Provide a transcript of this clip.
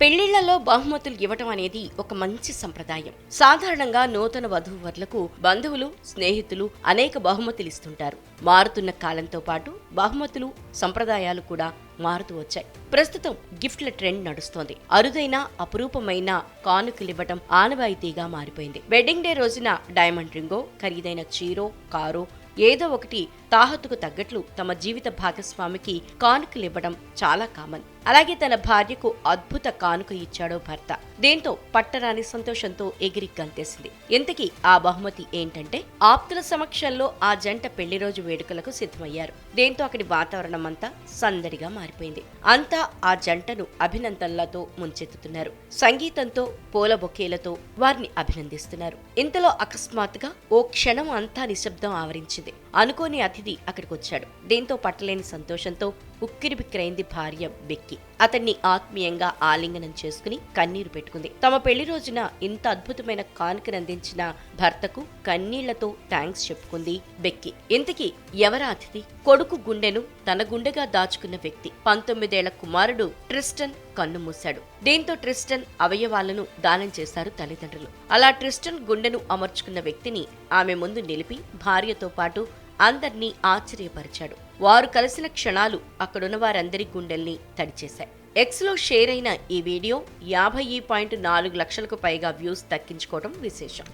పెళ్ళిళ్ళలో బహుమతులు ఇవ్వటం అనేది ఒక మంచి సంప్రదాయం. సాధారణంగా నూతన వధూవరులకు బంధువులు స్నేహితులు అనేక బహుమతులు ఇస్తుంటారు. మారుతున్న కాలంతో పాటు బహుమతులు సంప్రదాయాలు కూడా మారుతూ వచ్చాయి. ప్రస్తుతం గిఫ్ట్ల ట్రెండ్ నడుస్తోంది. అరుదైన అపురూపమైన కానుకలివ్వటం ఆనవాయితీగా మారిపోయింది. వెడ్డింగ్ డే రోజున డైమండ్ రింగో ఖరీదైన చీరో కారో ఏదో ఒకటి తాహతుకు తగ్గట్లు తమ జీవిత భాగస్వామికి కానుకలివ్వడం చాలా కామన్. అలాగే తన భార్యకు అద్భుత కానుక ఇచ్చాడో భర్త. దీంతో పట్టరాని సంతోషంతో ఎగిరి గంతేసింది. ఇంతకీ ఆ బహుమతి ఏంటంటే ఆప్తుల సమక్షంలో ఆ జంట పెళ్ళి రోజు వేడుకలకు సిద్ధమయ్యారు. దీంతో అక్కడి వాతావరణం అంతా సందడిగా మారిపోయింది. అంతా ఆ జంటను అభినందనలతో ముంచెత్తుతున్నారు. సంగీతంతో పూల బొకేలతో వారిని అభినందిస్తున్నారు. ఇంతలో అకస్మాత్తుగా ఓ క్షణం అంతా నిశ్శబ్దం ఆవరించింది. అనుకోని అతిథి అక్కడికి వచ్చాడు దీంతో పట్టలేని సంతోషంతో ఉక్కిరిబిక్కిరైంది భార్య బెక్కి. అతన్ని ఆత్మీయంగా ఆలింగనం చేసుకుని కన్నీరు పెట్టుకుంది. తమ పెళ్ళి రోజున ఇంత అద్భుతమైన కానుకనందించిన భర్తకు కన్నీళ్ళతో థ్యాంక్స్ చెప్పుకుంది బెక్కి. ఇంతకీ ఎవరా అతిథి? కొడుకు గుండెను తన గుండెగా దాచుకున్న వ్యక్తి. పంతొమ్మిదేళ్ళ కుమారుడు ట్రిస్టన్ కన్ను మూశాడు దీంతో ట్రిస్టన్ అవయవాలను దానం చేశారు తల్లిదండ్రులు. అలా ట్రిస్టన్ గుండెను అమర్చుకున్న వ్యక్తిని ఆమె ముందు నిలిపి భార్యతో పాటు అందర్నీ ఆశ్చర్యపరిచాడు. వారు కలిసిన క్షణాలు అక్కడున్న వారందరి గుండెల్ని తడిచేశాయి. ఎక్స్లో షేర్ అయిన ఈ వీడియో యాభై పాయింట్ నాలుగు లక్షలకు పైగా వ్యూస్ దక్కించుకోవడం విశేషం.